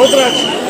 Outra.